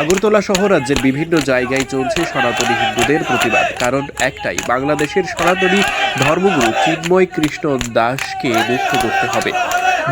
আগরতলা সহ রাজ্যের বিভিন্ন জায়গায় চলছে সনাতনী হিন্দুদের প্রতিবাদ, কারণ একটাই, বাংলাদেশের সনাতনী ধর্মগুরু চিন্ময় কৃষ্ণ দাসকে মুক্ত করতে হবে।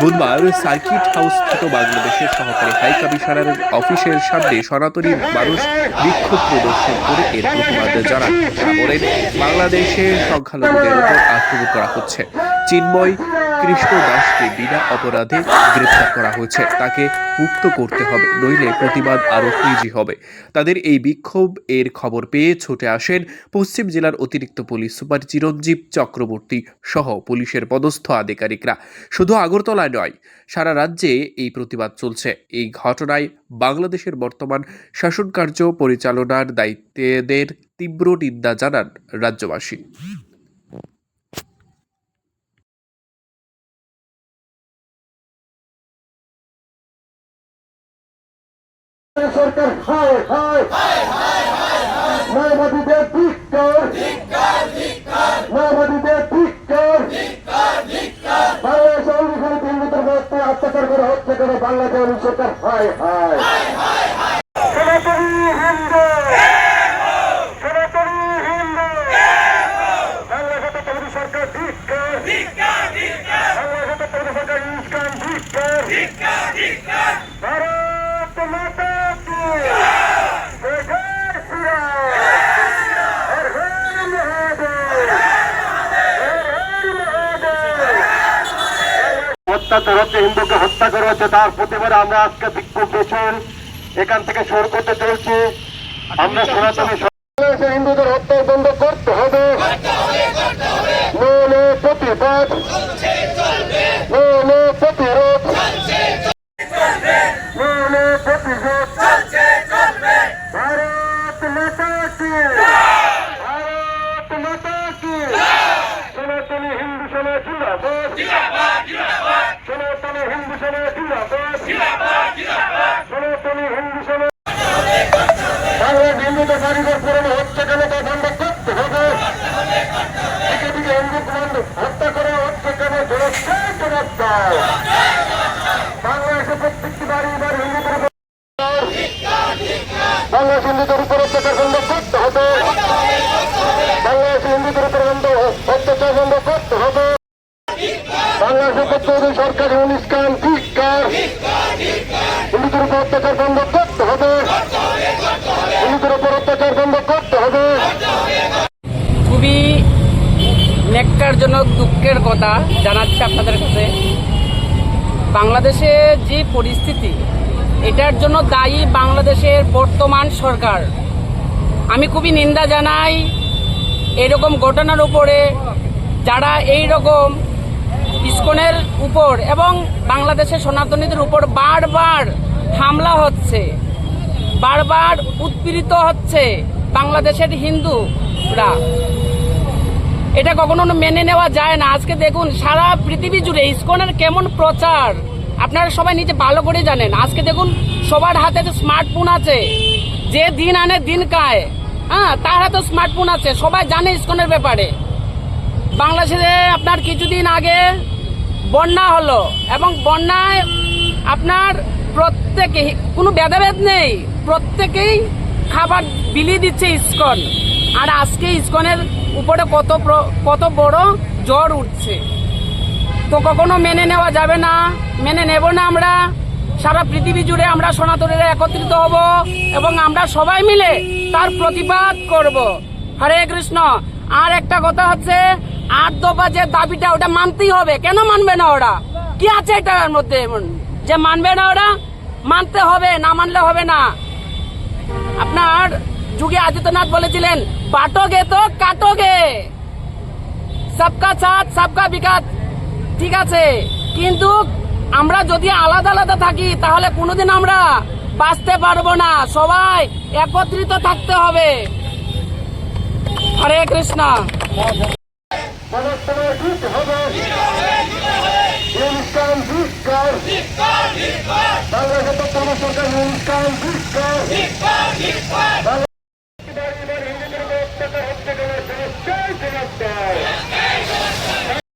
বুধবার সার্কিট হাউস স্থিত বাংলাদেশের সহকারী হাই কমিশনারের অফিসের সামনে সনাতনী মানুষ বিক্ষোভ প্রদর্শন করে এর প্রতিবাদ জানান। তারা বলেন বাংলাদেশের সংখ্যালঘুদের উপর আক্রমণ করা হচ্ছে। চিন্ময় কৃষ্ণ দাসকে বিনা অপরাধে গ্রেপ্তার করা হয়েছে। তাকে মুক্ত করতে হবে, নইলে প্রতিবাদ আরও তেজি হবে। তাদের এই বিক্ষোভ এর খবর পেয়ে ছুটে আসেন পশ্চিম জেলার অতিরিক্ত পুলিশ সুপার চিরঞ্জীব চক্রবর্তী সহ পুলিশের পদস্থ আধিকারিকরা। শুধু আগরতলায় নয়, সারা রাজ্যে এই প্রতিবাদ চলছে। এই ঘটনায় বাংলাদেশের বর্তমান শাসন কার্য পরিচালনার দায়িত্বদের তীব্র নিন্দা জানান রাজ্যবাসী। সরকার হায় হায়। মায়াবাদীদের ধিক্কার। মায়াবাদীদের ধিক্কার। বাংলাদেশ অঙ্গীকার হিন্দুদের মধ্যে অত্যাচার করা হচ্ছে কেন? বাংলাদেশ সরকার হায় হায়। সরকার ধিক্কার। ইস্কান ধিক্কার ভারত মাতা কি জয় জয় শ্রীরাম হর হর মহাদেব হর হর মহাদেব অত্যাচার হচ্ছে হিন্দুকে হত্যা করা হচ্ছে তার প্রতিবাদে আমরা আজকে বিক্ষোভ মিছিল এখান থেকে শুরু করতে চলছি। আমরা সনাতনী হিন্দুদের হত্যা বন্ধ করতে হবে। প্রতিবাদ প্রতিরোধ সনাতনী হিন্দু জিন্দাবাদ সনাতনী হিন্দু সেনা বাংলার হিন্দুদের কারিগর পুরনো হচ্ছে কেন তা বন্ধ করতে হবে বাংলাদেশ হিন্দুদের উপর অত্যাচার বন্ধ করতে হবে বাংলাদেশ হিন্দুদের উপর বন্ধ অত্যাচার বন্ধ করতে বাংলাদেশের প্রত্যেকদিন সরকারি হিন্দুদের উপর অত্যাচার বন্ধ করতে হবে। হিন্দুদের উপর অত্যাচার বন্ধ করতে হবে। খুবই নেককারজনক দুঃখের কথা জানাচ্ছি আপনাদের কাছে। বাংলাদেশে যে পরিস্থিতি, এটার জন্য দায়ী বাংলাদেশের বর্তমান সরকার। আমি খুবই নিন্দা জানাই এরকম ঘটনার উপরে, যারা এই রকম ইস্কনের উপর এবং বাংলাদেশের সনাতনীদের উপর বারবার হামলা হচ্ছে। বারবার উৎপীড়িত হচ্ছে বাংলাদেশের হিন্দুরা। এটা কখনো মেনে নেওয়া যায় না। আজকে দেখুন, সারা পৃথিবী জুড়ে ইসকনের কেমন প্রচার। আপনারা সবাই নিজে ভালো করে জানেন। আজকে দেখুন, সবার হাতে তো স্মার্টফোন আছে, যে দিন আনে দিন কায় হ্যাঁ তার হাতে স্মার্টফোন আছে। সবাই জানে ইসকনের ব্যাপারে। বাংলাদেশে আপনার কিছুদিন আগে বন্যা হলো এবং বন্যায় আপনার প্রত্যেকে, কোনো ভেদাভেদ নেই, প্রত্যেকেই খাবার বিলি দিচ্ছে ইস্কন। আর আজকে ইস্কনের উপরে কত কত বড় জ্বর উঠছে। তো কখনো মেনে নেওয়া যাবে না, মেনে নেব না আমরা। সারা পৃথিবী জুড়ে আমরা সনাতনীরা একত্রিত হব এবং আমরা সবাই মিলে তার প্রতিবাদ করব। হরে কৃষ্ণ। আর একটা কথা হচ্ছে আট দফা যে দাবিটা ওটা মানতেই হবে। কেন মানবে না ওরা? কি আছে এটার মধ্যে? যে মানবে না ওরা, মানতে হবে, না মানলে হবে না। আপনার যুগে আদিত্যনাথ বলেছিলেন, বাটোগে তো কাটোগে। সবকা সাথ, সবকা বিকাশ ঠিক আছে, কিন্তু আমরা যদি আলাদা আলাদা থাকি, তাহলে কোনোদিন আমরা বাঁচতে পারব না। সবাই একত্রিত থাকতে হবে। হরে কৃষ্ণ। দিতে হবে ইসলাম জিতকার বাংলাদেশের তত্ত্বাবধায়ক সরকার ইসলাম ধিক্কার